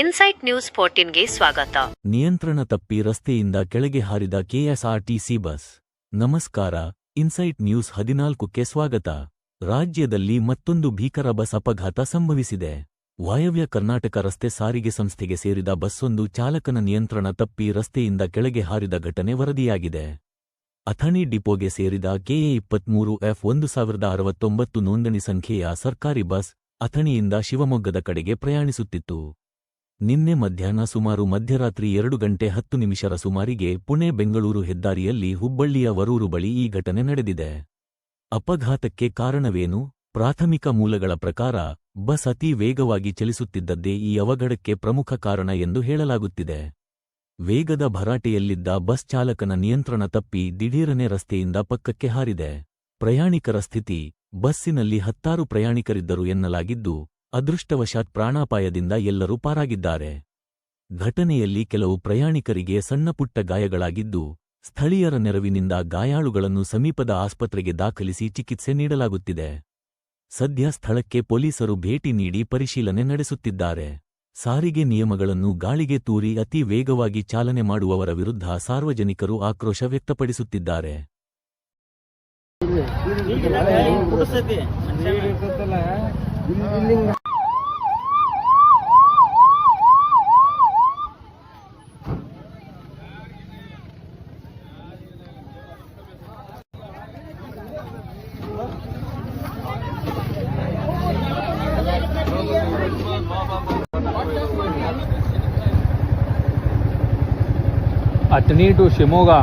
Insight news ಫೋರ್ಟೀನ್ಗೆ ಸ್ವಾಗತ. ನಿಯಂತ್ರಣ ತಪ್ಪಿ ರಸ್ತೆಯಿಂದ ಕೆಳಗೆ ಹಾರಿದ ಕೆಎಸ್ಆರ್ಟಿಸಿ ಬಸ್. ನಮಸ್ಕಾರ, ಇನ್ಸೈಟ್ ನ್ಯೂಸ್ ಹದಿನಾಲ್ಕಕ್ಕೆ ಸ್ವಾಗತ. ರಾಜ್ಯದಲ್ಲಿ ಮತ್ತೊಂದು ಭೀಕರ ಬಸ್ ಅಪಘಾತ ಸಂಭವಿಸಿದೆ. ವಾಯವ್ಯ ಕರ್ನಾಟಕ ರಸ್ತೆ ಸಾರಿಗೆ ಸಂಸ್ಥೆಗೆ ಸೇರಿದ ಬಸ್ಸೊಂದು ಚಾಲಕನ ನಿಯಂತ್ರಣ ತಪ್ಪಿ ರಸ್ತೆಯಿಂದ ಕೆಳಗೆ ಹಾರಿದ ಘಟನೆ ವರದಿಯಾಗಿದೆ. ಅಥಣಿ ಡಿಪೋಗೆ ಸೇರಿದ ಕೆಎ ಇಪ್ಪತ್ಮೂರು ಎಫ್ ಒಂದು ಸಾವಿರದ ಅರವತ್ತೊಂಬತ್ತು ನೋಂದಣಿ ಸಂಖ್ಯೆಯ ಸರ್ಕಾರಿ ಬಸ್ ಅಥಣಿಯಿಂದ ಶಿವಮೊಗ್ಗದ ಕಡೆಗೆ ಪ್ರಯಾಣಿಸುತ್ತಿತ್ತು. ನಿನ್ನೆ ಮಧ್ಯಾಹ್ನ ಸುಮಾರು ಮಧ್ಯರಾತ್ರಿ ಎರಡು ಗಂಟೆ ಹತ್ತು ನಿಮಿಷರ ಸುಮಾರಿಗೆ ಪುಣೆ ಬೆಂಗಳೂರು ಹೆದ್ದಾರಿಯಲ್ಲಿ ಹುಬ್ಬಳ್ಳಿಯ ವರೂರು ಬಳಿ ಈ ಘಟನೆ ನಡೆದಿದೆ. ಅಪಘಾತಕ್ಕೆ ಕಾರಣವೇನು? ಪ್ರಾಥಮಿಕ ಮೂಲಗಳ ಪ್ರಕಾರ, ಬಸ್ ಅತಿ ವೇಗವಾಗಿ ಚಲಿಸುತ್ತಿದ್ದದ್ದೇ ಈ ಅವಘಡಕ್ಕೆ ಪ್ರಮುಖ ಕಾರಣ ಎಂದು ಹೇಳಲಾಗುತ್ತಿದೆ. ವೇಗದ ಭರಾಟೆಯಲ್ಲಿದ್ದ ಬಸ್ ಚಾಲಕನ ನಿಯಂತ್ರಣ ತಪ್ಪಿ ದಿಢೀರನೆ ರಸ್ತೆಯಿಂದ ಪಕ್ಕಕ್ಕೆ ಹಾರಿದೆ. ಪ್ರಯಾಣಿಕರ ಸ್ಥಿತಿ, ಬಸ್ಸಿನಲ್ಲಿ ಹತ್ತಾರು ಪ್ರಯಾಣಿಕರಿದ್ದರು ಎನ್ನಲಾಗಿದ್ದು ಅದೃಷ್ಟವಶಾತ್ ಪ್ರಾಣಾಪಾಯದಿಂದ ಎಲ್ಲರೂ ಪಾರಾಗಿದ್ದಾರೆ ಘಟನೆಯಲ್ಲಿ ಕೆಲವು ಪ್ರಯಾಣಿಕರಿಗೆ ಸಣ್ಣಪುಟ್ಟ ಗಾಯಗಳಾಗಿದ್ದು ಸ್ಥಳೀಯರ ನೆರವಿನಿಂದ ಗಾಯಾಳುಗಳನ್ನು ಸಮೀಪದ ಆಸ್ಪತ್ರೆಗೆ ದಾಖಲಿಸಿ ಚಿಕಿತ್ಸೆ ನೀಡಲಾಗುತ್ತಿದೆ ಸದ್ಯ ಸ್ಥಳಕ್ಕೆ ಪೊಲೀಸರು ಭೇಟಿ ನೀಡಿ ಪರಿಶೀಲನೆ ನಡೆಸುತ್ತಿದ್ದಾರೆ ಸಾರಿಗೆ ನಿಯಮಗಳನ್ನು ಗಾಳಿಗೆ ತೂರಿ ಅತಿ ವೇಗವಾಗಿ ಚಾಲನೆ ಮಾಡುವವರ ವಿರುದ್ಧ ಸಾರ್ವಜನಿಕರು ಆಕ್ರೋಶ ವ್ಯಕ್ತಪಡಿಸುತ್ತಿದ್ದಾರೆ అతని టు షిమోగా